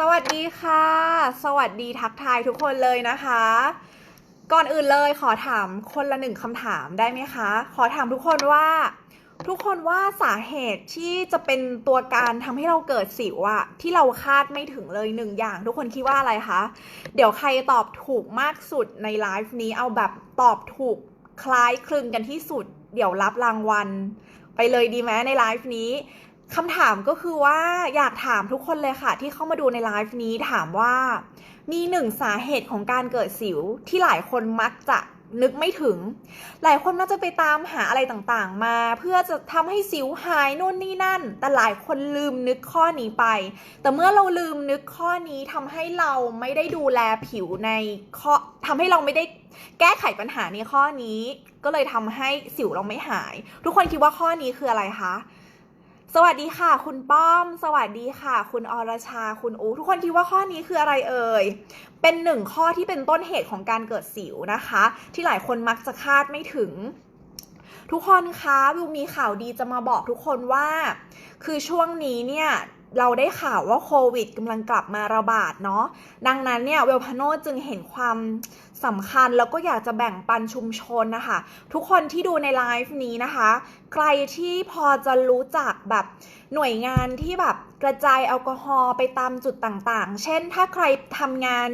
สวัสดีค่ะ สวัสดีทักทายทุกคนเลยนะคะ ก่อนอื่นเลยขอถามคนละหนึ่งคำถามได้ไหมคะ ขอถามทุกคนว่า ทุกคนว่าสาเหตุที่จะเป็นตัวการทำให้เราเกิดสิวอะที่เราคาดไม่ถึงเลยหนึ่งอย่าง ทุกคนคิดว่าอะไรคะ เดี๋ยวใครตอบถูกมากสุดในไลฟ์นี้เอาแบบตอบถูกคล้ายคลึงกันที่สุด เดี๋ยวรับรางวัล ไปเลยดีไหมในไลฟ์นี้ คำถามก็คือว่าอยากถามทุกคนเลยค่ะ ที่เข้ามาดูในไลฟ์นี้ถามว่า มีหนึ่งสาเหตุของการเกิดสิวที่หลายคนมักจะนึกไม่ถึง หลายคนน่าจะไปตามหาอะไรต่างๆ มา เพื่อจะทำให้สิวหายนู่นนี่นั่น แต่หลายคนลืมนึกข้อนี้ไป แต่เมื่อเราลืมนึกข้อนี้ทำให้เราไม่ได้ดูแลผิวในข้อทำให้เราไม่ได้แก้ไขปัญหาในข้อนี้ ก็เลยทำให้สิวเราไม่หาย ทุกคนคิดว่าข้อนี้คืออะไรคะ สวัสดีค่ะ คุณป้อม สวัสดีค่ะ คุณอรชาคุณอูทุกคนคิดว่าข้อนี้คืออะไรเอ่ย เป็นหนึ่งข้อที่เป็นต้นเหตุของการเกิดสิวนะคะ ที่หลายคนมักจะคาดไม่ถึง ทุกคนคะวิวมีข่าวดีจะมาบอกทุกคนว่า คือช่วงนี้เนี่ย เราได้ข่าวว่าโควิดกำลังกลับมาระบาดเนาะ ดังนั้นเนี่ยเวลพาโนจึงเห็นความสำคัญแล้วก็อยากจะแบ่งปันชุมชนนะคะ ทุกคนที่ดูในไลฟ์นี้นะคะ ใครที่พอจะรู้จักแบบหน่วยงานที่แบบกระจายแอลกอฮอล์ไปตามจุดต่างๆ เช่น ถ้าใครทำงาน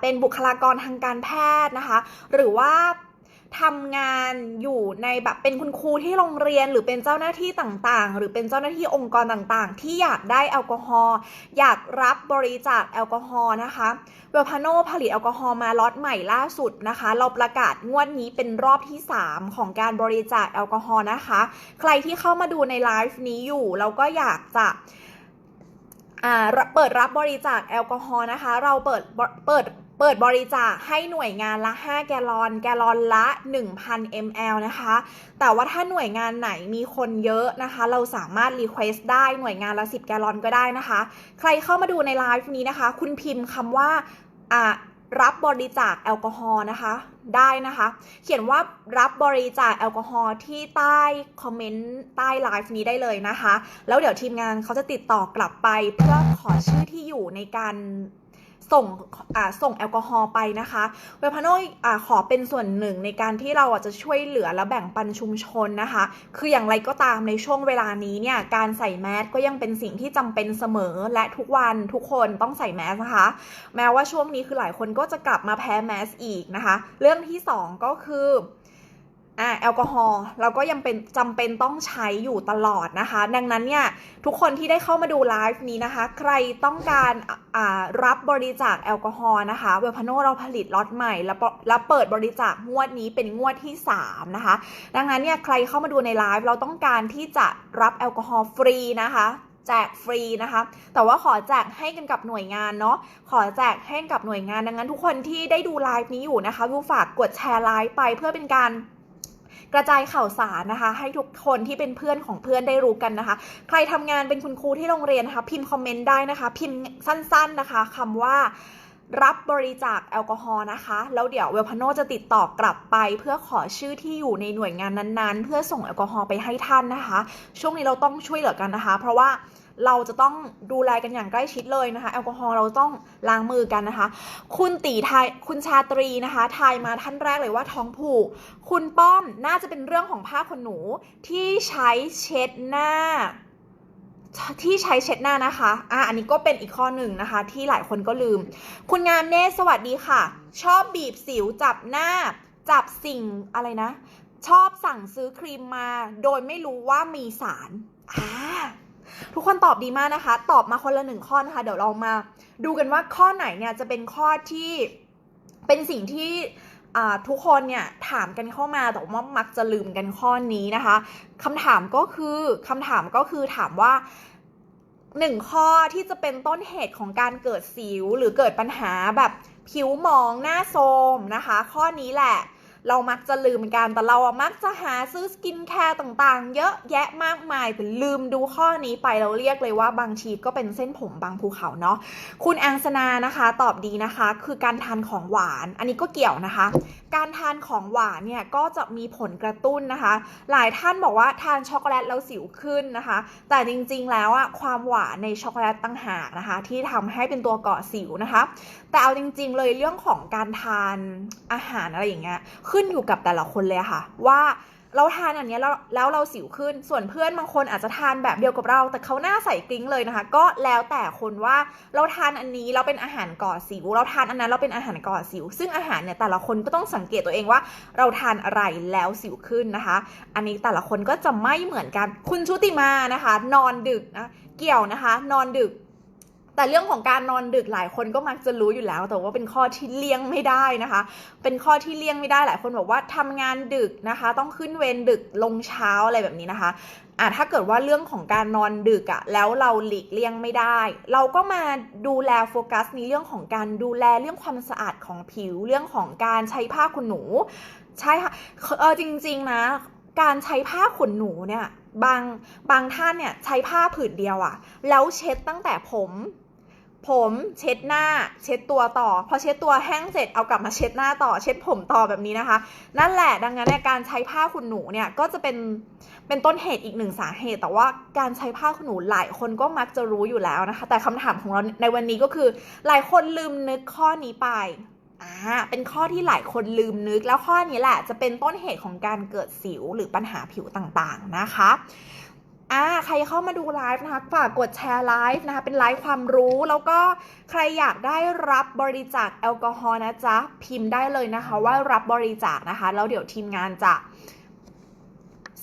เป็นบุคลากรทางการแพทย์นะคะ หรือว่า ทำงานอยู่ในแบบเป็นคุณครูที่โรงเรียนหรือเป็นเจ้าหน้าที่ต่างๆ หรือเป็นเจ้าหน้าที่องค์กรต่างๆ ที่อยากได้แอลกอฮอล์อยากรับบริจาคแอลกอฮอล์นะคะเวลพาโนผลิตแอลกอฮอล์มาล็อตใหม่ล่าสุดนะคะ เราประกาศงวดนี้เป็นรอบที่ 3 ของการบริจาคแอลกอฮอล์นะคะ ใครที่เข้ามาดูในไลฟ์นี้อยู่เราก็อยากจะอ่าเปิดรับบริจาคแอลกอฮอล์นะคะ เราเปิดเปิด เปิดบริจาคให้หน่วยงานละ 5 แกลลอน แกลลอนละ 1,000 ml นะคะ แต่ว่าถ้าหน่วยงานไหนมีคนเยอะนะคะ เราสามารถรีเควสได้หน่วยงานละ 10 แกลลอนก็ได้นะคะ ใครเข้ามาดูในไลฟ์นี้นะคะ คุณพิมพ์คำว่าอ่ารับบริจาคแอลกอฮอล์นะคะได้นะคะ เขียนว่ารับบริจาคแอลกอฮอล์ที่ใต้คอมเมนต์ใต้ไลฟ์นี้ได้เลยนะคะ แล้วเดี๋ยวทีมงานเขาจะติดต่อกลับไปเพื่อขอชื่อที่อยู่ในการ ส่งอ่าส่งแอลกอฮอล์ไปนะคะเวพาโนอ่าขอเป็นส่วนหนึ่งในการที่เราจะช่วยเหลือและแบ่งปันชุมชนนะคะ คืออย่างไรก็ตามในช่วงเวลานี้เนี่ยการใส่แมสก็ยังเป็นสิ่งที่จำเป็นเสมอและทุกวันทุกคนต้องใส่แมสนะคะ แม้ว่าช่วงนี้คือหลายคนก็จะกลับมาแพ้แมสอีกนะคะ เรื่องที่สองก็คือ อ่าแอลกอฮอล์เราก็ยังเป็นจำเป็นต้องใช้อยู่ตลอดนะคะ ดังนั้นเนี่ยทุกคนที่ได้เข้ามาดูไลฟ์นี้นะคะ ใครต้องการอ่ารับบริจาคแอลกอฮอล์นะคะเวลพาโนเราผลิตล็อตใหม่แล้วแล้วเปิดบริจาคงวดนี้เป็นงวดที่ 3 นะคะ ดังนั้นเนี่ยใครเข้ามาดูในไลฟ์เราต้องการที่จะรับแอลกอฮอล์ฟรีนะคะแจกฟรีนะคะ แต่ว่าขอแจกให้กันกับหน่วยงานเนาะ ขอแจกให้กับหน่วยงาน ดังนั้นทุกคนที่ได้ดูไลฟ์นี้อยู่นะคะวิวฝากกดแชร์ไลฟ์ไปเพื่อเป็นการ กระจายข่าวสารนะคะ ให้ทุกคนที่เป็นเพื่อนของเพื่อนได้รู้กันนะคะ ใครทำงานเป็นคุณครูที่โรงเรียนนะคะ พิมพ์คอมเมนต์ได้นะคะ พิมพ์สั้น ๆนะคะคำว่ารับบริจาคแอลกอฮอล์นะคะ แล้วเดี๋ยวเวลพาโนจะติดต่อกลับไป เพื่อขอชื่อที่อยู่ในหน่วยงานนั้นๆ เพื่อส่งแอลกอฮอล์ไปให้ท่านนะคะ ช่วงนี้เราต้องช่วยเหลือกันนะคะ เพราะว่า เราจะต้องดูแลกันอย่างใกล้ชิดเลยนะคะ แอลกอฮอล์เราต้องล้างมือกันนะคะ คุณตีไทยคุณชาตรีนะคะทายมาท่านแรกเลยว่าท้องผูก คุณป้อมน่าจะเป็นเรื่องของผ้าขนหนูที่ใช้เช็ดหน้าที่ใช้เช็ดหน้านะคะ อะ อันนี้ก็เป็นอีกข้อหนึ่งนะคะ ที่หลายคนก็ลืม คุณงามเนตรสวัสดีค่ะ ชอบบีบสิวจับหน้า จับสิ่งอะไรนะ ชอบสั่งซื้อครีมมา โดยไม่รู้ว่ามีสาร อ่า ทุกคนตอบดีมากนะคะ ตอบมาคนละหนึ่งข้อนะคะ เดี๋ยวเรามาดูกันว่าข้อไหนเนี่ยจะเป็นข้อที่เป็นสิ่งที่ทุกคนเนี่ยถามกันเข้ามาแต่ว่ามักจะลืมกันข้อนี้นะคะคำถามก็คือคำถามก็คือถามว่าหนึ่งข้อที่จะเป็นต้นเหตุของการเกิดสิวหรือเกิดปัญหาแบบผิวหมองหน้าโทรมนะคะ ข้อนี้แหละ เรามักจะลืมกันแต่เราอะมักจะหาซื้อสกินแคร์ต่างๆ เยอะแยะมากมายแต่ลืมดูข้อนี้ไปเราเรียกเลยว่าบางทีก็เป็นเส้นผมบางภูเขาเนาะคุณแองสนานะคะตอบดีนะคะ คือการทานของหวาน อันนี้ก็เกี่ยวนะคะ การทานของหวานเนี่ยก็จะมีผลกระตุ้นนะคะ หลายท่านบอกว่าทานช็อกโกแลตแล้วสิวขึ้นนะคะ แต่จริงๆแล้วอะความหวานในช็อกโกแลตตั้งหากนะคะ ที่ทำให้เป็นตัวก่อสิวนะคะ แต่เอาจริง ๆ เลยเรื่องของการทานอาหารอะไรอย่างเงี้ยขึ้นอยู่กับแต่ละคนเลยค่ะ ว่าเราทานอันนี้แล้วแล้วเราสิวขึ้น ส่วนเพื่อนบางคนอาจจะทานแบบเดียวกับเรา แต่เขาหน้าใสกริ้งเลยนะคะ ก็แล้วแต่คนว่าเราทานอันนี้เราเป็นอาหารก่อสิว เราทานอันนั้นเราเป็นอาหารก่อสิว ซึ่งอาหารเนี่ยแต่ละคนก็ต้องสังเกตตัวเองว่า เราทานอะไรแล้วสิวขึ้นนะคะ อันนี้แต่ละคนก็จะไม่เหมือนกัน คุณชุติมานะคะ นอนดึกนะเกี่ยวนะคะ นอนดึก แต่เรื่องของการนอนดึกหลายคนก็มักจะรู้อยู่แล้ว แต่ว่าเป็นข้อที่เลี่ยงไม่ได้นะคะ เป็นข้อที่เลี่ยงไม่ได้หลายคนบอกว่าทำงานดึกนะคะ ต้องขึ้นเวรดึกลงเช้าอะไรแบบนี้นะคะอะถ้าเกิดว่าเรื่องของการนอนดึกอะแล้วเราหลีกเลี่ยงไม่ได้ เราก็มาดูแลโฟกัสในเรื่องของการดูแลเรื่องความสะอาดของผิวเรื่องของการใช้ผ้าขนหนู ใช่ค่ะเออจริง ๆนะ การใช้ผ้าขนหนูเนี่ยบางบางท่านเนี่ยใช้ผ้าผืนเดียวอะแล้วเช็ดตั้งแต่ผม ผมเช็ดหน้าเช็ดตัวต่อ พอเช็ดตัวแห้งเสร็จเอากลับมาเช็ดหน้าต่อ เช็ดผมต่อแบบนี้นะคะ นั่นแหละดังนั้นการใช้ผ้าขนหนูเนี่ยก็จะเป็นเป็นต้นเหตุอีกหนึ่งสาเหตุ แต่ว่าการใช้ผ้าขนหนูหลายคนก็มักจะรู้อยู่แล้วนะคะ แต่คำถามของเราในวันนี้ก็คือ หลายคนลืมนึกข้อนี้ไปอ่าเป็นข้อที่หลายคนลืมนึกแล้วข้อนี้แหละจะเป็นต้นเหตุของการเกิดสิวหรือปัญหาผิวต่างๆนะคะ อ่าใครเข้ามาดูไลฟ์นะคะฝากกดแชร์ไลฟ์นะคะ เป็นไลฟ์ความรู้แล้วก็ใครอยากได้รับบริจาคแอลกอฮอล์นะจ๊ะ พิมพ์ได้เลยนะคะว่ารับบริจาคนะคะ แล้วเดี๋ยวทีมงานจะ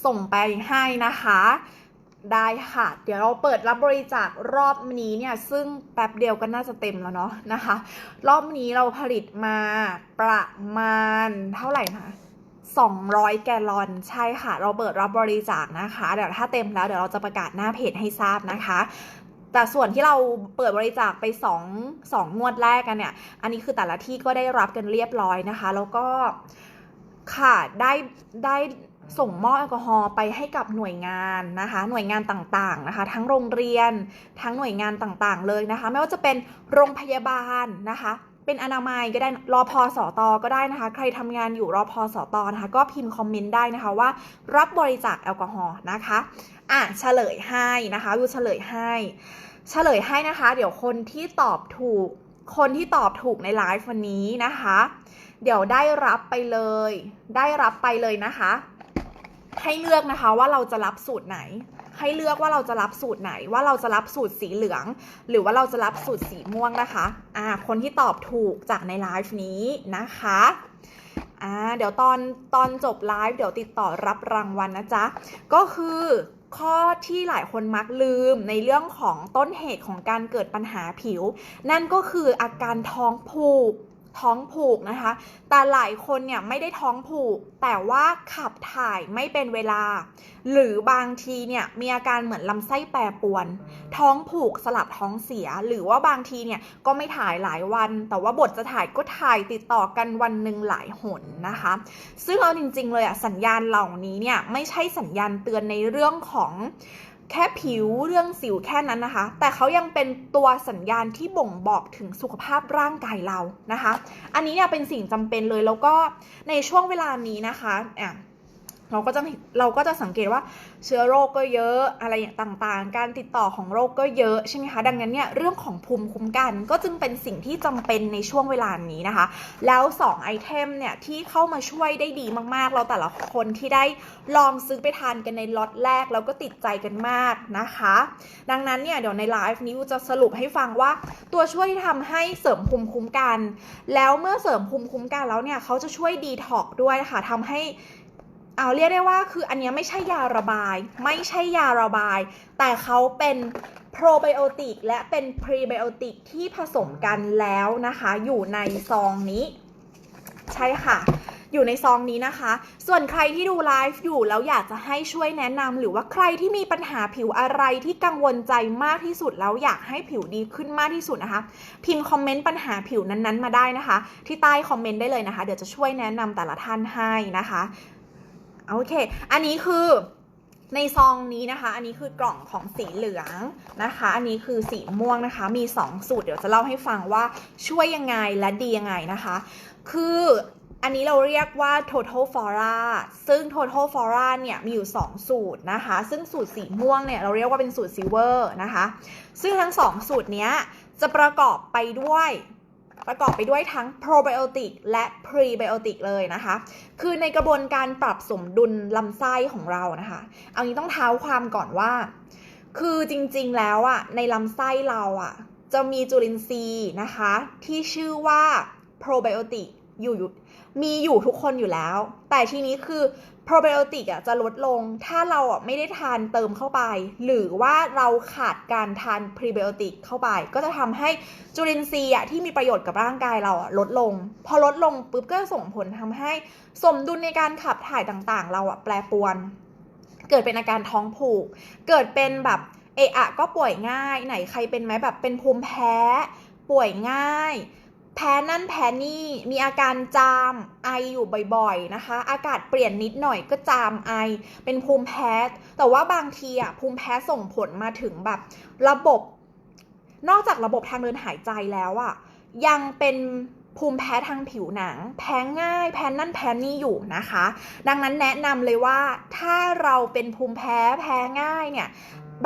ส่งไปให้นะคะ ได้ค่ะ เดี๋ยวเราเปิดรับบริจาครอบนี้เนี่ย ซึ่งแป๊บเดียวก็น่าจะเต็มแล้วเนาะนะคะ รอบนี้เราผลิตมาประมาณเท่าไหร่นะ 200 แกลลอนใช่ค่ะ เราเปิดรับบริจาคนะคะ เดี๋ยวถ้าเต็มแล้วเดี๋ยวเราจะประกาศหน้าเพจให้ทราบนะคะ แต่ส่วนที่เราเปิดบริจาคไป2 2งวดแรกกันเนี่ย อันนี้คือแต่ละที่ก็ได้รับกันเรียบร้อยนะคะ แล้วก็ค่ะได้ได้ส่งมอบแอลกอฮอล์ไปให้กับหน่วยงานนะคะ หน่วยงานต่างๆนะคะ ทั้งโรงเรียนทั้งหน่วยงานต่างๆเลยนะคะ ไม่ว่าจะเป็นโรงพยาบาลนะคะ เป็นอนามัยก็ได้รอพอสอตอก็ได้นะคะ ใครทำงานอยู่รอพอสอตอนะคะ ก็พิมพ์คอมเมนต์ได้นะคะว่า รับบริจาคแอลกอฮอล์นะคะอะเฉลยให้นะคะดูเฉลยให้ เฉลยให้นะคะ เดี๋ยวคนที่ตอบถูกคนที่ตอบถูกในไลฟ์วันนี้นะคะ เดี๋ยวได้รับไปเลย ได้รับไปเลยนะคะ ให้เลือกนะคะว่าเราจะรับสูตรไหน ให้เลือกว่าเราจะรับสูตรไหน ว่าเราจะรับสูตรสีเหลือง หรือว่าเราจะรับสูตรสีม่วงนะคะอ่าคนที่ตอบถูกจากในไลฟ์นี้นะคะอ่าเดี๋ยวตอนตอนจบไลฟ์เดี๋ยวติดต่อรับรางวัลนะจ๊ะ ก็คือข้อที่หลายคนมักลืมในเรื่องของต้นเหตุของการเกิดปัญหาผิว นั่นก็คืออาการท้องผูก ท้องผูกนะคะ แต่หลายคนเนี่ยไม่ได้ท้องผูก แต่ว่าขับถ่ายไม่เป็นเวลา หรือบางทีเนี่ยมีอาการเหมือนลำไส้แปรปวน ท้องผูกสลับท้องเสีย หรือว่าบางทีเนี่ยก็ไม่ถ่ายหลายวัน แต่ว่าบทจะถ่ายก็ถ่ายติดต่อกันวันหนึ่งหลายหนนะคะ ซึ่งเอาจริงๆเลยอะสัญญาณเหล่านี้เนี่ยไม่ใช่สัญญาณเตือนในเรื่องของ แค่ผิวเรื่องสิวแค่นั้นนะคะ แต่เขายังเป็นตัวสัญญาณที่บ่งบอกถึงสุขภาพร่างกายเรานะคะ อันนี้เนี่ยเป็นสิ่งจำเป็นเลยแล้วก็ในช่วงเวลานี้นะคะอะ เราก็จะเราก็จะสังเกตว่าเชื้อโรคก็เยอะอะไรอย่างต่างๆ การติดต่อของโรคก็เยอะใช่ไหมคะดังนั้นเนี่ยเรื่องของภูมิคุ้มกันก็จึงเป็นสิ่งที่จำเป็นในช่วงเวลานี้นะคะ แล้ว2ไอเทมเนี่ยที่เข้ามาช่วยได้ดีมากๆ เราแต่ละคนที่ได้ลองซื้อไปทานกันในล็อตแรกแล้วก็ติดใจกันมากนะคะ ดังนั้นเนี่ยเดี๋ยวในไลฟ์นี้จะสรุปให้ฟังว่าตัวช่วยที่ทำให้เสริมภูมิคุ้มกัน แล้วเมื่อเสริมภูมิคุ้มกันแล้วเนี่ยเขาจะช่วยดีท็อกด้วยค่ะทำให้ เอาเรียกได้ว่าคืออันนี้ไม่ใช่ยาระบาย ไม่ใช่ยาระบาย แต่เขาเป็นโปรไบโอติกและเป็นพรีไบโอติกที่ผสมกันแล้วนะคะ อยู่ในซองนี้ ใช่ค่ะ อยู่ในซองนี้นะคะ ส่วนใครที่ดูไลฟ์อยู่แล้วอยากจะให้ช่วยแนะนำหรือว่าใครที่มีปัญหาผิวอะไรที่กังวลใจมากที่สุดแล้วอยากให้ผิวดีขึ้นมากที่สุดนะคะ พิมพ์คอมเมนต์ปัญหาผิวนั้นๆ มาได้นะคะ ที่ใต้คอมเมนต์ได้เลยนะคะ เดี๋ยวจะช่วยแนะนำแต่ละท่านให้นะคะ โอเค อันนี้คือในซองนี้นะคะ อันนี้คือกล่องของสีเหลืองนะคะ อันนี้คือสีม่วงนะคะ มี 2 สูตร เดี๋ยวจะเล่าให้ฟังว่าช่วยยังไงและดียังไงนะคะ คืออันนี้เราเรียกว่า total flora ซึ่ง total flora เนี่ยมีอยู่ 2 สูตรนะคะ ซึ่งสูตรสีม่วงเนี่ยเราเรียกว่าเป็นสูตร silver นะคะ ซึ่งทั้ง 2 สูตรเนี้ยจะประกอบไปด้วย ประกอบไปด้วยทั้ง probiotic และ prebiotic เลยนะคะ คือในกระบวนการปรับสมดุลลำไส้ของเรานะคะ เอางี้ต้องเท้าความก่อนว่า คือจริงๆแล้วอะในลำไส้เราอะจะมีจุลินทรีย์นะคะ ที่ชื่อว่า probiotic อยู่อยู่มีอยู่ทุกคนอยู่แล้ว แต่ทีนี้คือ probiotic อะจะลดลง ถ้าเราอะไม่ได้ทานเติมเข้าไป หรือว่าเราขาดการทาน prebiotic เข้าไป ก็จะทำให้จุลินทรีย์อะที่มีประโยชน์กับร่างกายเราอะลดลง พอลดลงปุ๊บก็ส่งผลทำให้สมดุลในการขับถ่ายต่างๆ เราอะแปรปรวน เกิดเป็นอาการท้องผูก เกิดเป็นแบบเอะอะก็ป่วยง่าย ไหนใครเป็นไหมแบบเป็นภูมิแพ้ ป่วยง่าย แพ้นั่นแพ้นี่มีอาการจามไออยู่บ่อยๆนะคะ อากาศเปลี่ยนนิดหน่อยก็จามไอ เป็นภูมิแพ้ แต่ว่าบางทีอะภูมิแพ้ส่งผลมาถึงแบบ ระบบ นอกจากระบบทางเดินหายใจแล้วอะยังเป็นภูมิแพ้ทางผิวหนัง แพ้ง่าย แพ้นั่นแพ้นี่อยู่นะคะ ดังนั้นแนะนำเลยว่าถ้าเราเป็นภูมิแพ้แพ้ง่ายเนี่ย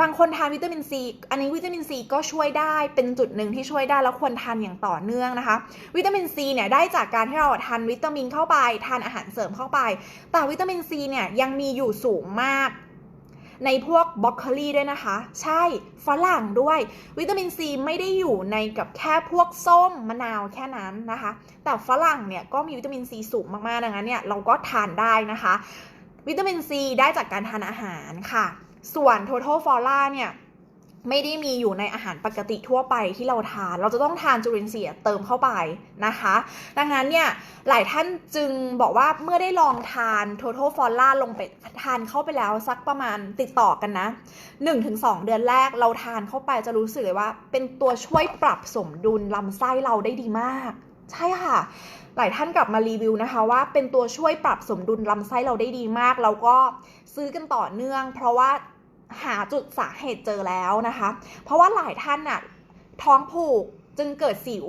บางคนทานวิตามินซี อันนี้วิตามินซีก็ช่วยได้เป็นจุดหนึ่งที่ช่วยได้แล้วควรทานอย่างต่อเนื่องนะคะ วิตามินซีเนี่ยได้จากการที่เราทานวิตามินเข้าไปทานอาหารเสริมเข้าไป แต่วิตามินซีเนี่ยยังมีอยู่สูงมาก ในพวกบรอกโคลีด้วยนะคะ ใช่ฝรั่งด้วย วิตามินซีไม่ได้อยู่ในกับแค่พวกส้มมะนาวแค่นั้นนะคะ แต่ฝรั่งเนี่ยก็มีวิตามินซีสูงมากๆดังนั้นเนี่ยเราก็ทานได้นะคะ วิตามินซีได้จากการทานอาหารค่ะ ส่วน total flora เนี่ยไม่ได้มีอยู่ในอาหารปกติทั่วไปที่เราทาน เราจะต้องทานจุลินทรีย์เติมเข้าไปนะคะ ดังนั้นเนี่ยหลายท่านจึงบอกว่าเมื่อได้ลองทาน total flora ลงไปทานเข้าไปแล้วสักประมาณติดต่อกันนะ 1-2 เดือนแรกเราทานเข้าไปจะรู้สึกเลยว่า เป็นตัวช่วยปรับสมดุลลำไส้เราได้ดีมาก ใช่ค่ะหลายท่านกลับมารีวิวนะคะว่าเป็นตัวช่วยปรับสมดุลลำไส้เราได้ดีมาก แล้วก็ซื้อกันต่อเนื่อง เพราะว่า หาจุดสาเหตุเจอแล้วนะคะ เพราะว่าหลายท่านน่ะท้องผูกจึงเกิดสิว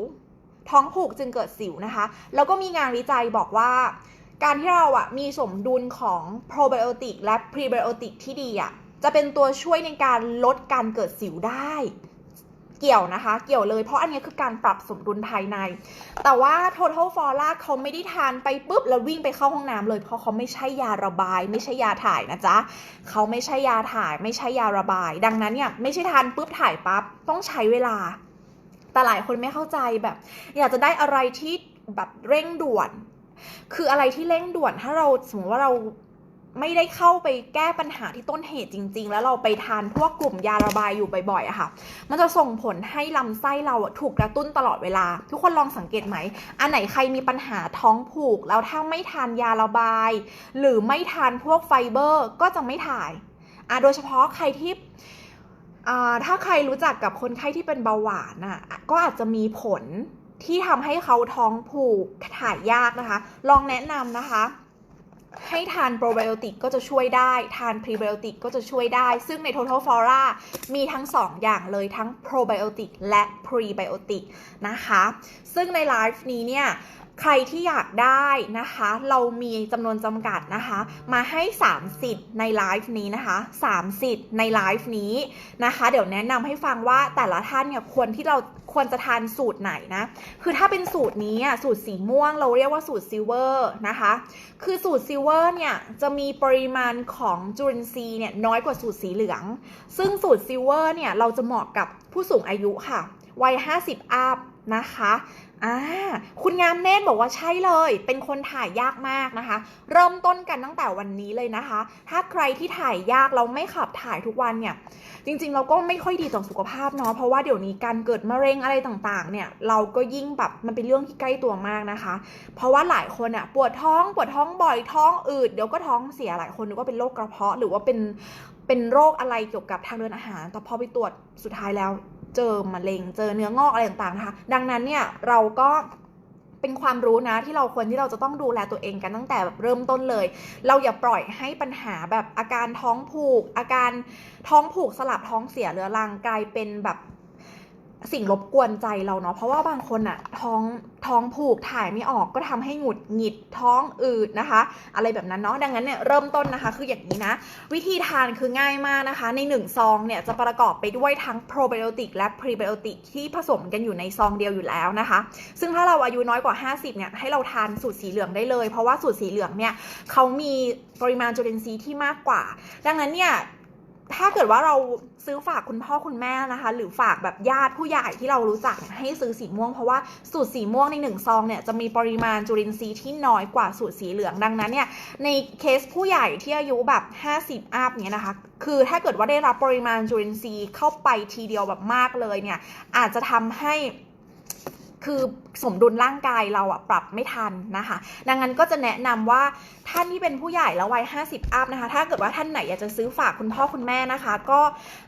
ท้องผูกจึงเกิดสิวนะคะ แล้วก็มีงานวิจัยบอกว่า การที่เราอะมีสมดุลของโปรไบโอติกและพรีไบโอติกที่ดีอะจะเป็นตัวช่วยในการลดการเกิดสิวได้ เกี่ยวนะคะ เกี่ยวเลยเพราะอันนี้คือการปรับสมดุลภายใน แต่ว่า total flora เขาไม่ได้ทานไปปุ๊บแล้ววิ่งไปเข้าห้องน้ำเลย เพราะเขาไม่ใช่ยาระบาย ไม่ใช่ยาถ่ายนะจ๊ะเขาไม่ใช่ยาถ่าย ไม่ใช่ยาระบาย ดังนั้นเนี่ยไม่ใช่ทานปุ๊บถ่ายปั๊บต้องใช้เวลา แต่หลายคนไม่เข้าใจแบบ อยากจะได้อะไรที่แบบเร่งด่วน คืออะไรที่เร่งด่วนถ้าเราสมมติว่าเรา ไม่ได้เข้าไปแก้ปัญหาที่ต้นเหตุจริง ๆ แล้วเราไปทานพวกกลุ่มยาระบายอยู่บ่อยๆอะค่ะ มันจะส่งผลให้ลำไส้เราถูกกระตุ้นตลอดเวลา ทุกคนลองสังเกตไหม อันไหนใครมีปัญหาท้องผูก แล้วถ้าไม่ทานยาระบาย หรือไม่ทานพวกไฟเบอร์ ก็จะไม่ถ่ายอะโดยเฉพาะใครที่อ่าถ้าใครรู้จักกับคนไข้ที่เป็นเบาหวานอะก็อาจจะมีผลที่ทำให้เขาท้องผูกถ่ายยากนะคะ ลองแนะนำนะคะ ให้ทานโปรไบโอติกก็จะช่วยได้ ทานพรีไบโอติกก็จะช่วยได้ ซึ่งใน Total Flora มีทั้ง 2 อย่างเลยทั้งโปรไบโอติกและพรีไบโอติกนะคะ ซึ่งในไลฟ์นี้เนี่ย ใครที่อยากได้นะคะ เรามีจำนวนจำกัดนะคะ มาให้ 3 สิทธิ์ในไลฟ์นี้นะคะ3สิทธิ์ในไลฟ์นี้นะคะ เดี๋ยวแนะนำให้ฟังว่าแต่ละท่านเนี่ยควรที่เราควรจะทานสูตรไหนนะ คือถ้าเป็นสูตรนี้สูตรสีม่วงเราเรียกว่าสูตรซิลเวอร์นะคะ คือสูตรซิลเวอร์เนี่ยจะมีปริมาณของจุลินทรีย์เนี่ยน้อยกว่าสูตรสีเหลือง ซึ่งสูตรซิลเวอร์เนี่ยเราจะเหมาะกับผู้สูงอายุค่ะวัย 50 อัพนะคะ อ่าคุณงามเนตรบอกว่าใช่เลย เป็นคนถ่ายยากมากนะคะ เริ่มต้นกันตั้งแต่วันนี้เลยนะคะ ถ้าใครที่ถ่ายยากเราไม่ขับถ่ายทุกวันเนี่ย จริงๆ เราก็ไม่ค่อยดีต่อสุขภาพเนาะ เพราะว่าเดี๋ยวนี้การเกิดมะเร็งอะไรต่างๆ เนี่ย เราก็ยิ่งแบบมันเป็นเรื่องที่ใกล้ตัวมากนะคะ เพราะว่าหลายคนอะปวดท้องปวดท้องบ่อยท้องอืดเดี๋ยวก็ท้องเสียหลายคนนึกว่าเป็นโรคกระเพาะหรือว่าเป็นเป็นโรคอะไรเกี่ยวกับทางเดินอาหาร แต่พอไปตรวจสุดท้ายแล้ว เจอมะเร็ง เจอเนื้องอกอะไรต่างๆนะคะ ดังนั้นเนี่ยเราก็เป็นความรู้นะที่เราควรที่เราจะต้องดูแลตัวเองกันตั้งแต่แบบเริ่มต้นเลย เราอย่าปล่อยให้ปัญหาแบบอาการท้องผูก อาการท้องผูกสลับท้องเสียเรื้อรังกลายเป็นแบบ สิ่งรบกวนใจเราเนาะเพราะว่าบางคนอะท้องท้องผูกถ่ายไม่ออกก็ทำให้หงุดหงิดท้องอืดนะคะ อะไรแบบนั้นเนาะดังนั้นเนี่ยเริ่มต้นนะคะ คืออย่างนี้นะ วิธีทานคือง่ายมากนะคะ ในหนึ่งซองเนี่ยจะประกอบไปด้วยทั้งโปรไบโอติกและพรีไบโอติกที่ผสมกันอยู่ในซองเดียวอยู่แล้วนะคะ ซึ่งถ้าเราอายุน้อยกว่า 50เนี่ยให้เราทานสูตรสีเหลืองได้เลย เพราะว่าสูตรสีเหลืองเนี่ยเขามีปริมาณจุลินทรีย์ที่มากกว่า ดังนั้นเนี่ย ถ้าเกิดว่าเราซื้อฝากคุณพ่อคุณแม่นะคะ หรือฝากแบบญาติผู้ใหญ่ที่เรารู้จักให้ซื้อสีม่วง เพราะว่าสูตรสีม่วงในหนึ่งซองเนี่ยจะมีปริมาณจุลินทรีย์ที่น้อยกว่าสูตรสีเหลืองดังนั้นเนี่ยในเคสผู้ใหญ่ที่อายุแบบ 50 อัพเนี่ยนะคะ คือถ้าเกิดว่าได้รับปริมาณจุลินทรีย์เข้าไปทีเดียวแบบมากเลยเนี่ยอาจจะทำให้ คือสมดุลร่างกายเราอะปรับไม่ทันนะคะ ดังนั้นก็จะแนะนำว่าท่านที่เป็นผู้ใหญ่แล้ววัย 50 อัพนะคะ ถ้าเกิดว่าท่านไหนอยากจะซื้อฝากคุณพ่อคุณแม่นะคะ ก็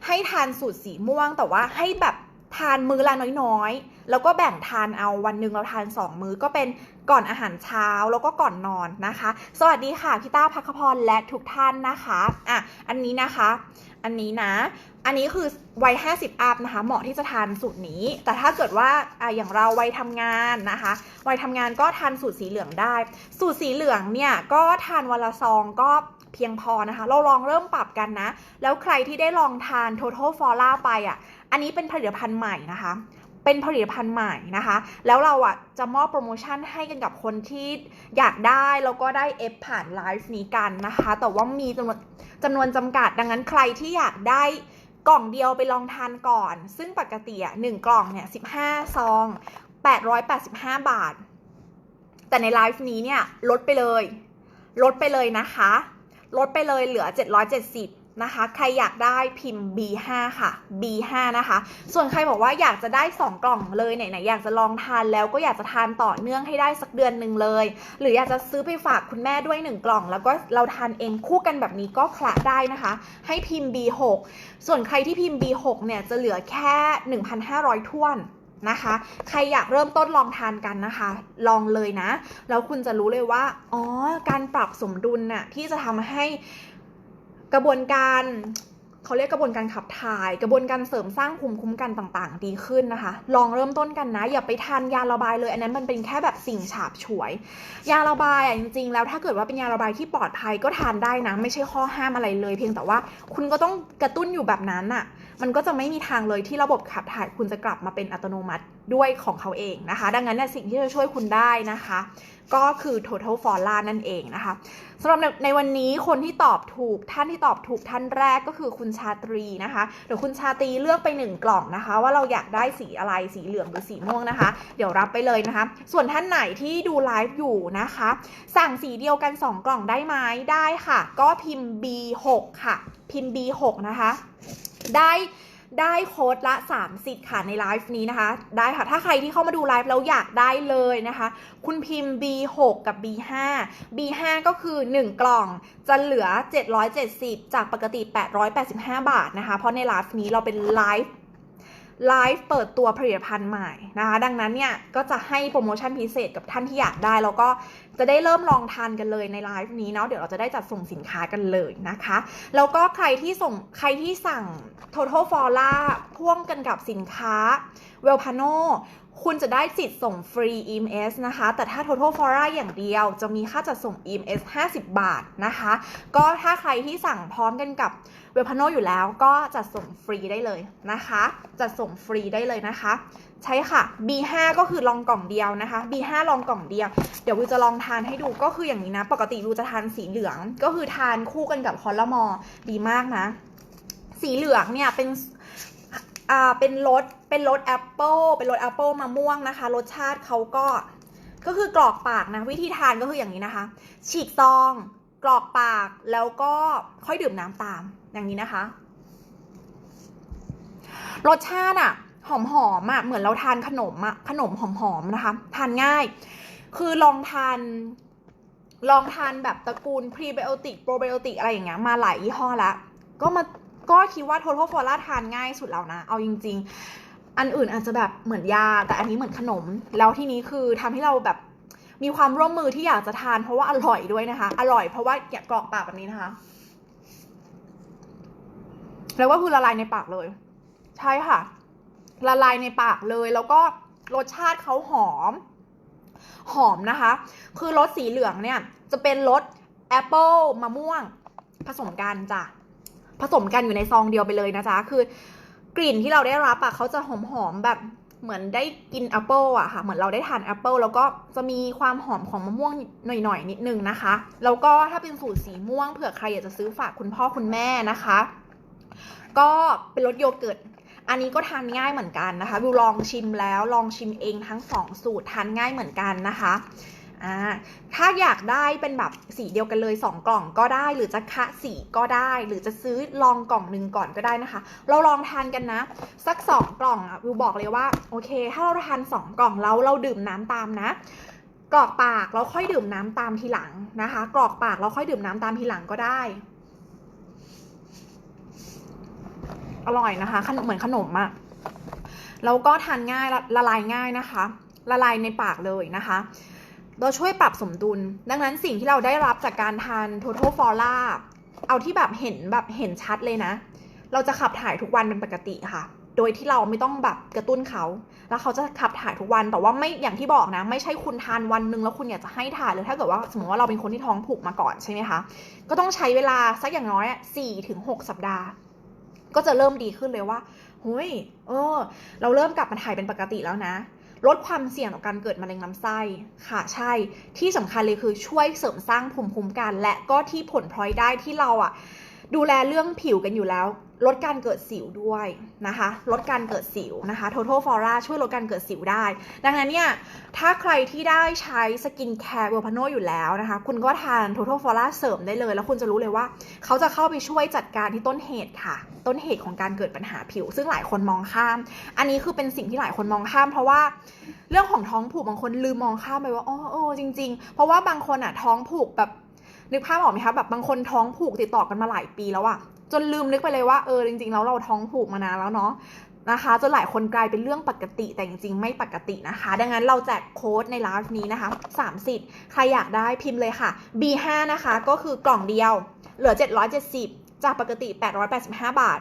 ให้ทานสูตรสีม่วง แต่ว่าให้แบบทานมื้อละน้อยๆ แล้วก็แบ่งทานเอาวันหนึ่งเราทาน 2 มื้อก็เป็นก่อนอาหารเช้าแล้วก็ก่อนนอนนะคะ สวัสดีค่ะพี่ต้าพักพรและทุกท่านนะคะ อะ อันนี้นะคะ อันนี้นะ อันนี้คือวัย 50 อัพนะคะ เหมาะที่จะทานสูตรนี้ แต่ถ้าเกิดว่าออย่างเราวัยทำงานนะคะ วัยทำงานก็ทานสูตรสีเหลืองได้ สูตรสีเหลืองเนี่ยก็ทานวันละซองก็เพียงพอนะคะ เราลองเริ่มปรับกันนะ แล้วใครที่ได้ลองทาน Total Flora ไปอะ อันนี้เป็นผลิตภัณฑ์ใหม่นะคะ เป็นผลิตภัณฑ์ใหม่นะคะ แล้วเราอะจะมอบโปรโมชั่นให้กันกับคนที่อยากได้ แล้วก็ได้เอฟผ่านไลฟ์นี้กันนะคะ แต่ว่ามีจำนวนจำนวนจำกัด ดังนั้นใครที่อยากได้ กล่องเดียวไปลองทานก่อน ซึ่งปกติอะหนึ่งกล่องเนี่ยสิบห้าซองแปดร้อยแปดสิบห้าบาท แต่ในไลฟ์นี้เนี่ยลดไปเลย ลดไปเลยนะคะ ลดไปเลยเหลือเจ็ดร้อยเจ็ดสิบ นะคะ ใครอยากได้พิมพ์ B5 ค่ะ B5 นะคะ ส่วนใครบอกว่าอยากจะได้ 2 กล่องเลยไหนๆอยากจะลองทานแล้วก็อยากจะทานต่อเนื่องให้ได้สักเดือนหนึ่งเลย หรืออยากจะซื้อไปฝากคุณแม่ด้วย 1 กล่อง แล้วก็เราทานเองคู่กันแบบนี้ก็คละได้นะคะ ให้พิมพ์ B6 ส่วนใครที่พิมพ์ B6 เนี่ยจะเหลือแค่ 1,500ท้วนนะคะ ใครอยากเริ่มต้นลองทานกันนะคะ ลองเลยนะ แล้วคุณจะรู้เลยว่า อ๋อ การปรับสมดุลน่ะที่จะทำให้ กระบวนการเขาเรียกกระบวนการขับถ่าย กระบวนการเสริมสร้างภูมิคุ้มกันต่างๆ ดีขึ้นนะคะ ลองเริ่มต้นกันนะ อย่าไปทานยาระบายเลย อันนั้นมันเป็นแค่แบบสิ่งฉาบฉวย ยาระบายอะจริงๆ แล้วถ้าเกิดว่าเป็นยาระบายที่ปลอดภัยก็ทานได้นะ ไม่ใช่ข้อห้ามอะไรเลย เพียงแต่ว่าคุณก็ต้องกระตุ้นอยู่แบบนั้นน่ะ มันก็จะไม่มีทางเลยที่ระบบขับถ่ายคุณจะกลับมาเป็นอัตโนมัติด้วยของเขาเองนะคะ ดังนั้นเนี่ยสิ่งที่จะช่วยคุณได้นะคะ ก็คือ total f o r a นั่นเองนะคะสำหรับในวันนี้คนที่ตอบถูกท่านที่ตอบถูกท่านแรกก็คือคุณชาตรีนะคะเดี๋ยวคุณชาตรีเลือกไปหนึ่งกล่องนะคะ ว่าเราอยากได้สีอะไรสีเหลืองหรือสีม่วงนะคะ เดี๋ยวรับไปเลยนะคะ ส่วนท่านไหนที่ดูไลฟ์อยู่นะคะ สั่งสีเดียวกัน 2 กล่องได้ไหมได้ค่ะ ก็พิมพ์ B6 ค่ะ พิมพ์ B6 นะคะ ได้ ได้โค้ดละ3สิทธิ์ค่ะในไลฟ์นี้นะคะ ได้ค่ะ ถ้าใครที่เข้ามาดูไลฟ์แล้วอยากได้เลยนะคะ คุณพิมพ์ B6 กับ B5 B5 ก็คือ 1 กล่องจะเหลือ 770 จากปกติ 885 บาทนะคะ เพราะในไลฟ์นี้เราเป็นไลฟ์ ไลฟ์เปิดตัวผลิตภัณฑ์ใหม่นะคะ ดังนั้นเนี่ยก็จะให้โปรโมชั่นพิเศษกับท่านที่อยากได้ แล้วก็จะได้เริ่มลองทานกันเลยในไลฟ์นี้เนาะเดี๋ยวเราจะได้จัดส่งสินค้ากันเลยนะคะ แล้วก็ใครที่ส่งใครที่สั่ง Total f o r a พ่วงกันกับสินค้า w e l p a n o คุณจะได้สิทธิ์ส่งฟรี EMS นะคะ แต่ถ้า Total f o r a อย่างเดียว จะมีค่าจัดส่ง EMS 50 บาทนะคะ ก็ถ้าใครที่สั่งพร้อมกันกับ w e l p a n o อยู่แล้วก็จัดส่งฟรีได้เลยนะคะ จัดส่งฟรีได้เลยนะคะ ใช่ค่ะ B5 ก็คือลองกล่องเดียวนะคะ B5 ลองกล่องเดียว เดี๋ยววิวจะลองทานให้ดูก็คืออย่างนี้นะ ปกติวิวจะทานสีเหลือง ก็คือทานคู่กันกับคอลลมอดีมากนะ สีเหลืองเนี่ยเป็น อ่าเป็นรสเป็นรสแอปเปิลเป็นรสแอปเปิลมะม่วงนะคะ รสชาติเขาก็ก็คือกรอกปากนะ วิธีทานก็คืออย่างนี้นะคะ ฉีกซองกรอกปากแล้วก็ค่อยดื่มน้ำตามอย่างนี้นะคะ รสชาติอะหอมหอมๆอะเหมือนเราทานขนมอะขนมหอมหอมๆนะคะ ทานง่าย คือลองทาน ลองทานแบบตระกูลพรีไบโอติกโปรไบโอติกอะไรอย่างเงี้ยมาหลายยี่ห้อละก็มา ก็คิดว่า Total f o r a ทานง่ายสุดแล้วนะ เอาจริง ๆ อันอื่นอาจจะแบบเหมือนยา แต่อันนี้เหมือนขนม แล้วที่นี้คือทำให้เราแบบมีความร่วมมือที่อยากจะทานเพราะว่าอร่อยด้วยนะคะ อร่อยเพราะว่าอยากกรอกปากแบบนี้นะคะ แล้วก็คือละลายในปากเลย ใช่ค่ะ ละลายในปากเลย แล้วก็รสชาติเขาหอม หอมนะคะ คือรสสีเหลืองเนี่ย จะเป็นรสแอปเปิลมะม่วง ผสมกันจ้ะ ผสมกันอยู่ในซองเดียวไปเลยนะจ๊ะ คือกลิ่นที่เราได้รับอะเขาจะหอมหอมๆแบบเหมือนได้กินแอปเปิลอะค่ะ เหมือนเราได้ทานแอปเปิลแล้วก็จะมีความหอมของมะม่วงหน่อยๆนิดนึงนะคะ แล้วก็ถ้าเป็นสูตรสีม่วงเผื่อใครอยากจะซื้อฝากคุณพ่อคุณแม่นะคะ ก็เป็นรสโยเกิร์ตอันนี้ก็ทานง่ายเหมือนกันนะคะวิวลองชิมแล้วลองชิมเองทั้งสองสูตรทานง่ายเหมือนกันนะคะ อ่าถ้าอยากได้เป็นแบบสีเดียวกันเลย 2 กล่องก็ได้ หรือจะคะสีก็ได้ หรือจะซื้อลองกล่องหนึ่งก่อนก็ได้นะคะ เราลองทานกันนะ สัก 2 กล่องอะวิวบอกเลยว่าโอเค ถ้าเราทาน 2 กล่องแล้วเราดื่มน้ำตามนะกรอกปากแล้วค่อยดื่มน้ำตามทีหลังนะคะกรอกปากแล้วค่อยดื่มน้ำตามทีหลังก็ได้ อร่อยนะคะขนมเหมือนขนมอะแล้วก็ทานง่ายละละลายง่ายนะคะ ละลายในปากเลยนะคะ เราช่วยปรับสมดุล ดังนั้นสิ่งที่เราได้รับจากการทาน Total Flora เอาที่แบบเห็นแบบเห็นชัดเลยนะ เราจะขับถ่ายทุกวันเป็นปกติค่ะ โดยที่เราไม่ต้องแบบกระตุ้นเขา แล้วเขาจะขับถ่ายทุกวัน แต่ว่าไม่อย่างที่บอกนะ ไม่ใช่คุณทานวันหนึ่งแล้วคุณอยากจะให้ถ่ายเลยถ้าเกิดว่าสมมติว่าเราเป็นคนที่ท้องผูกมาก่อนใช่ไหมคะ ก็ต้องใช้เวลาสักอย่างน้อยสี่ถึงหสัปดาห์ ก็จะเริ่มดีขึ้นเลยว่าเฮ้ย เออ เราเริ่มกลับมาถ่ายเป็นปกติแล้วนะ ลดความเสี่ยงต่อการเกิดมะเร็งลำไส้ค่ะใช่ที่สำคัญเลยคือช่วยเสริมสร้างภูมิคุ้มกัน และก็ที่ผลพลอยได้ที่เราอะดูแลเรื่องผิวกันอยู่แล้ว ลดการเกิดสิวด้วยนะคะ ลดการเกิดสิวนะคะ Total Flora ช่วยลดการเกิดสิวได้ ดังนั้นเนี่ย ถ้าใครที่ได้ใช้สกินแคร์เวลพาโนอยู่แล้วนะคะ คุณก็ทาน Total Flora เสริมได้เลย แล้วคุณจะรู้เลยว่า เขาจะเข้าไปช่วยจัดการที่ต้นเหตุค่ะ ต้นเหตุของการเกิดปัญหาผิว ซึ่งหลายคนมองข้าม อันนี้คือเป็นสิ่งที่หลายคนมองข้าม เพราะว่าเรื่องของท้องผูกบางคนลืมมองข้ามไปว่าอ๋อเออจริง ๆ เพราะว่าบางคนอะท้องผูกแบบนึกภาพออกไหมคะแบบบางคนท้องผูกติดต่อกันมาหลายปีแล้วอะ จนลืมนึกไปเลยว่าเออจริงๆแล้วเราท้องผูกมานานแล้วเนาะนะคะจนหลายคนกลายเป็นเรื่องปกติแต่จริงๆไม่ปกตินะคะ ดังนั้นเราแจกโค้ดในไลฟ์นี้นะคะ3สิทธิ์ใครอยากได้พิมพ์เลยค่ะ B5 นะคะก็คือกล่องเดียว เหลือ 770 จากปกติ 885 บาท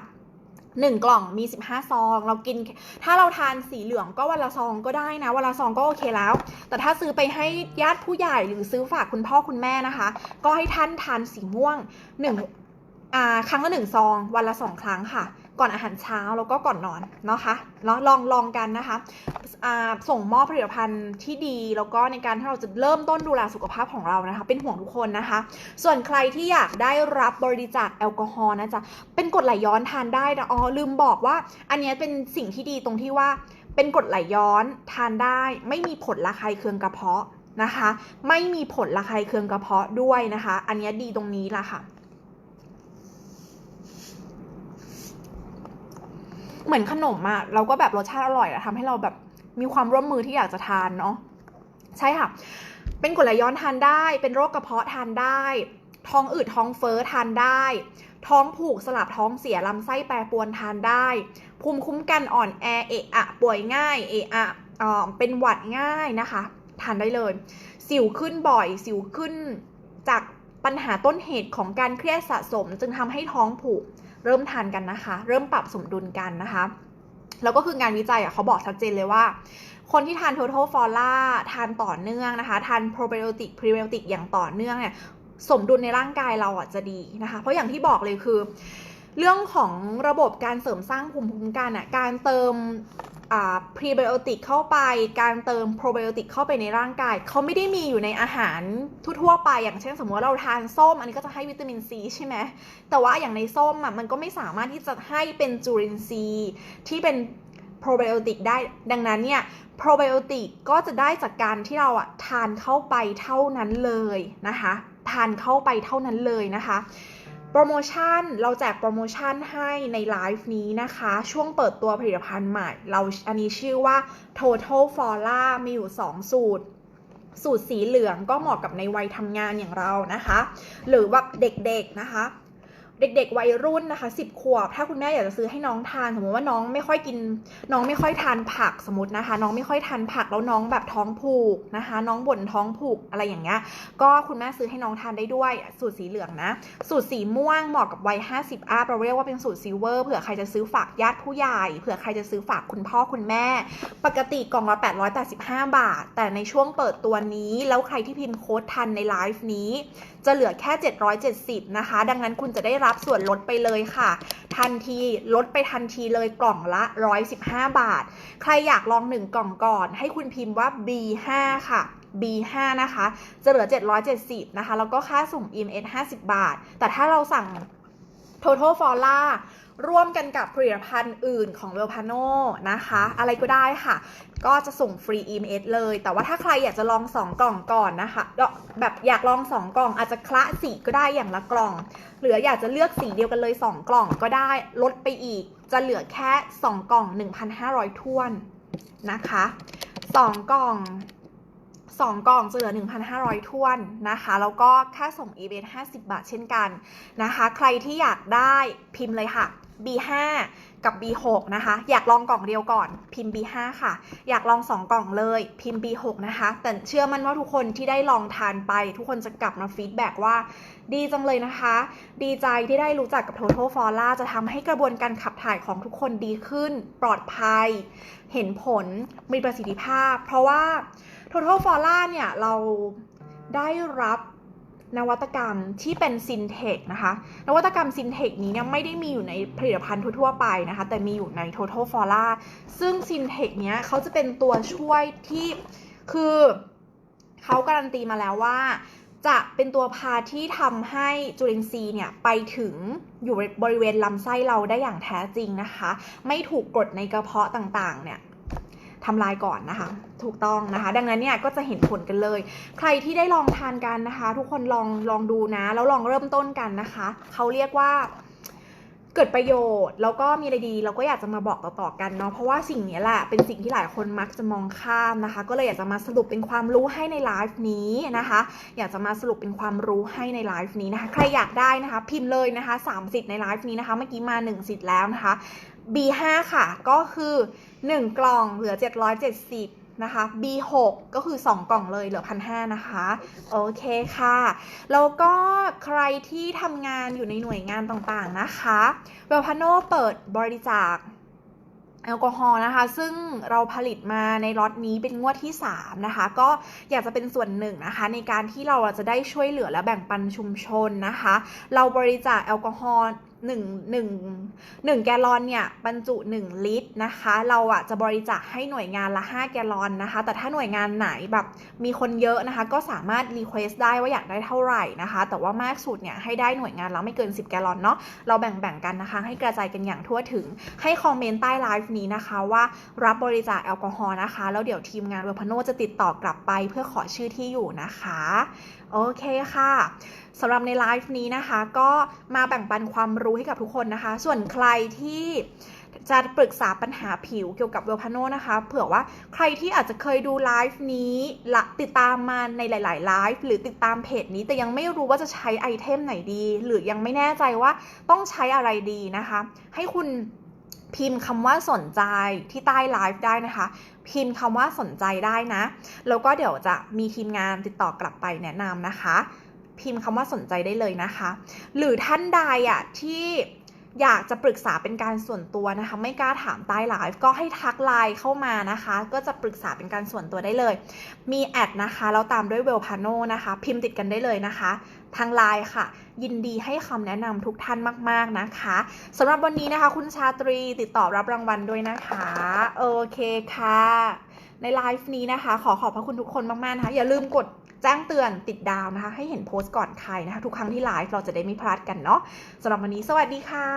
1กล่องมี 15 ซอง เรากิน ถ้าเราทานสีเหลืองก็วันละซองก็ได้นะวันละซองก็โอเคแล้ว แต่ถ้าซื้อไปให้ญาติผู้ใหญ่หรือซื้อฝากคุณพ่อคุณแม่นะคะ ก็ให้ท่านทานสีม่วง1อ่า ครั้งละหนึ่งซอง วันละสองครั้งค่ะ ก่อนอาหารเช้าแล้วก็ก่อนนอนเนาะคะเนาะลองลองกันนะคะอ่าส่งมอบผลิตภัณฑ์ที่ดี แล้วก็ในการที่เราจะเริ่มต้นดูแลสุขภาพของเรานะคะ เป็นห่วงทุกคนนะคะ ส่วนใครที่อยากได้รับบริจาคแอลกอฮอล์นะจ๊ะเป็นกดไหลย้อนทานได้นะอ๋อลืมบอกว่า อันนี้เป็นสิ่งที่ดีตรงที่ว่าเป็นกดไหลย้อนทานได้ ไม่มีผลระคายเคืองกระเพาะนะคะ ไม่มีผลระคายเคืองกระเพาะด้วยนะคะ อันนี้ดีตรงนี้ล่ะค่ะ เหมือนขนมอะเราก็แบบรสชาติอร่อยอะทำให้เราแบบมีความร่วมมือที่อยากจะทานเนาะใช่ค่ะ เป็นกรดไหลย้อนทานได้ เป็นโรคกระเพาะทานได้ ท้องอืดท้องเฟ้อทานได้ ท้องผูกสลับท้องเสียลำไส้แปรปรวนทานได้ ภูมิคุ้มกันอ่อนแอเอะอะป่วยง่ายเอะอะเออเป็นหวัดง่ายนะคะ ทานได้เลย สิวขึ้นบ่อย สิวขึ้นจากปัญหาต้นเหตุของการเครียดสะสม จึงทำให้ท้องผูก เริ่มทานกันนะคะ เริ่มปรับสมดุลกันนะคะแล้วก็คืองานวิจัยอะเขาบอกชัดเจนเลยว่า คนที่ทาน Total Flora ทานต่อเนื่องนะคะ ทาน Probiotic Prebiotic อย่างต่อเนื่องเนี่ยสมดุลในร่างกายเราอะจะดีนะคะ เพราะอย่างที่บอกเลยคือ เรื่องของระบบการเสริมสร้างภูมิคุ้มกันอะการเติม พรีไบโอติกเข้าไป การเติมโปรไบโอติกเข้าไปในร่างกาย เขาไม่ได้มีอยู่ในอาหารทั่วๆไป อย่างเช่นสมมติเราทานส้ม อันนี้ก็จะให้วิตามินซีใช่ไหม แต่ว่าอย่างในส้มอะมันก็ไม่สามารถที่จะให้เป็นจุลินทรีย์ที่เป็นโปรไบโอติกได้ ดังนั้นเนี่ยโปรไบโอติกก็จะได้จากการที่เราอะทานเข้าไปเท่านั้นเลยนะคะ ทานเข้าไปเท่านั้นเลยนะคะ โปรโมชั่นเราแจกโปรโมชั่นให้ในไลฟ์นี้นะคะ ช่วงเปิดตัวผลิตภัณฑ์ใหม่ เราอันนี้ชื่อว่า Total Flora มีอยู่ 2 สูตร สูตรสีเหลืองก็เหมาะกับในวัยทำงานอย่างเรานะคะ หรือว่าเด็กๆนะคะ เด็กๆวัยรุ่นนะคะ10ขวบ ถ้าคุณแม่อยากจะซื้อให้น้องทาน สมมติว่าน้องไม่ค่อยกิน น้องไม่ค่อยทานผักสมมตินะคะ น้องไม่ค่อยทานผักแล้วน้องแบบท้องผูกนะคะ น้องบ่นท้องผูกอะไรอย่างเงี้ย ก็คุณแม่ซื้อให้น้องทานได้ด้วย สูตรสีเหลืองนะ สูตรสีม่วงเหมาะกับวัย 50อัพเราเรียกว่าเป็นสูตรซิลเวอร์เผื่อใครจะซื้อฝากญาติผู้ใหญ่เผื่อใครจะซื้อฝากคุณพ่อคุณแม่ ปกติกล่องละ885 บาท แต่ในช่วงเปิดตัวนี้แล้วใครที่พิมพ์โค้ดทันในไลฟ์นี้ จะเหลือแค่ 770 นะคะ ดังนั้นคุณจะได้รับส่วนลดไปเลยค่ะ ทันทีลดไปทันทีเลยกล่องละ 115 บาท ใครอยากลอง 1 กล่องก่อน ให้คุณพิมพ์ว่า B5 ค่ะ B5 นะคะ จะเหลือ 770 นะคะ แล้วก็ค่าส่ง EMS 50 บาท แต่ถ้าเราสั่ง Total f o r l a ร่วมกันกับผลิตภัณฑ์อื่นของ v e l p a n o นะคะ อะไรก็ได้ค่ะ ก็จะส่งฟรี EMS เลย แต่ว่าถ้าใครอยากจะลอง 2 กล่องก่อนนะคะ แบบอยากลอง 2 กล่องอาจจะคละสีก็ได้อย่างละกล่อง หรืออยากจะเลือกสีเดียวกันเลย 2 กล่องก็ได้ลดไปอีก จะเหลือแค่ 2 กล่อง 1,500ท้วนนะคะ 2 กล่อง2กล่องจะเหลือ 1,500ท้วนนะคะ แล้วก็ค่าส่ง eBay 50 บาทเช่นกันนะคะ ใครที่อยากได้พิมพ์เลยค่ะ B5 กับ B6 นะคะ อยากลองกล่องเดียวก่อน พิมพ์ B5 ค่ะ อยากลอง 2 กล่องเลย พิมพ์ B6 นะคะ แต่เชื่อมั่นว่าทุกคนที่ได้ลองทานไป ทุกคนจะกลับมาฟีดแบ็กว่า ดีจังเลยนะคะ ดีใจที่ได้รู้จักกับ Total f o r a จะทำให้กระบวนการขับถ่ายของทุกคนดีขึ้น ปลอดภัย เห็นผล มีประสิทธิภาพ เพราะว่า Total f o r a เนี่ย เราได้รับ นวัตกรรมที่เป็นซินเทคนะคะ นวัตกรรมซินเทคนี้เนี่ยไม่ได้มีอยู่ในผลิตภัณฑ์ทั่วๆไปนะคะ แต่มีอยู่ใน Total f o r a ซึ่งซินเทคเนี้ยเขาจะเป็นตัวช่วยที่คือเขาการันตีมาแล้วว่า จะเป็นตัวพาที่ทำให้จุลินทรีย์เนี่ยไปถึงอยู่บริเวณลำไส้เราได้อย่างแท้จริงนะคะ ไม่ถูกกดในกระเพาะต่างๆเนี่ย ทำลายก่อนนะคะ ถูกต้องนะคะ ดังนั้นเนี่ยก็จะเห็นผลกันเลย ใครที่ได้ลองทานกันนะคะ ทุกคนลองลองดูนะ แล้วลองเริ่มต้นกันนะคะเขาเรียกว่าเกิดประโยชน์แล้วก็มีอะไรดีเราก็อยากจะมาบอกต่อๆกันเนาะเพราะว่าสิ่งนี้แหละเป็นสิ่งที่หลายคนมักจะมองข้ามนะคะ ก็เลยอยากจะมาสรุปเป็นความรู้ให้ในไลฟ์นี้นะคะ อยากจะมาสรุปเป็นความรู้ให้ในไลฟ์นี้นะคะ ใครอยากได้นะคะ พิมพ์เลยนะคะ3สิทธิ์ในไลฟ์นี้นะคะ เมื่อกี้มา1สิทธิ์แล้วนะคะ B5 ค่ะก็คือ 1 กล่องเหลือ 770 นะคะ B6 ก็คือ 2 กล่องเลยเหลือ 1,500 นะคะ โอเคค่ะ แล้วก็ใครที่ทำงานอยู่ในหน่วยงานต่างๆนะคะเวลพาโนเปิดบริจาคแอลกอฮอล์นะคะซึ่งเราผลิตมาในล็อตนี้เป็นงวดที่ 3 นะคะ ก็อยากจะเป็นส่วนหนึ่งนะคะ ในการที่เราจะได้ช่วยเหลือและแบ่งปันชุมชนนะคะ เราบริจาคแอลกอฮอล์ หนึ่งหนึ่งหนึ่งแกลลอนเนี่ยบรรจุ 1 ลิตรนะคะ เราอะจะบริจาคให้หน่วยงานละ 5 แกลลอนนะคะ แต่ถ้าหน่วยงานไหนแบบมีคนเยอะนะคะ ก็สามารถรีเควสได้ว่าอยากได้เท่าไหร่นะคะ แต่ว่ามากสุดเนี่ยให้ได้หน่วยงานละไม่เกิน 10 แกลลอนเนาะเราแบ่งๆกันนะคะ ให้กระจายกันอย่างทั่วถึงให้คอมเมนต์ใต้ไลฟ์นี้นะคะว่ารับบริจาคแอลกอฮอล์นะคะ แล้วเดี๋ยวทีมงานเวลพโนจะติดต่อกลับไป เพื่อขอชื่อที่อยู่นะคะโอเคค่ะ สำหรับในไลฟ์นี้นะคะ ก็มาแบ่งปันความรู้ให้กับทุกคนนะคะ ส่วนใครที่จะปรึกษาปัญหาผิวเกี่ยวกับเวลพาโนนะคะ เผื่อว่าใครที่อาจจะเคยดูไลฟ์นี้ละติดตามมาในหลาย ๆ ไลฟ์หรือติดตามเพจนี้ แต่ยังไม่รู้ว่าจะใช้ไอเทมไหนดี หรือยังไม่แน่ใจว่าต้องใช้อะไรดีนะคะ ให้คุณพิมพ์คำว่าสนใจที่ใต้ไลฟ์ได้นะคะ พิมพ์คำว่าสนใจได้นะ แล้วก็เดี๋ยวจะมีทีมงานติดต่อกลับไปแนะนำนะคะ พิมพ์คำว่าสนใจได้เลยนะคะ หรือท่านใดอะที่อยากจะปรึกษาเป็นการส่วนตัวนะคะ ไม่กล้าถามใต้ไลฟ์ก็ให้ทักไลน์เข้ามานะคะ ก็จะปรึกษาเป็นการส่วนตัวได้เลย มีแอดนะคะแล้วตามด้วยเวลพาโนนะคะ พิมพ์ติดกันได้เลยนะคะ ทางไลน์ค่ะ ยินดีให้คำแนะนำทุกท่านมาก ๆนะคะสำหรับวันนี้นะคะ คุณชาตรีติดต่อรับรางวัลด้วยนะคะ โอเคค่ะ ในไลฟ์นี้นะคะ ขอขอบพระคุณทุกคนมากๆนะคะอย่าลืมกด จ้งเตือนติดดาวนะคะ ให้เห็นโพสต์ก่อนใครนะคะ ทุกครั้งที่ไลฟ์เราจะได้ไม่พลาดกันเนาะสำหรับวันนี้สวัสดีค่ะ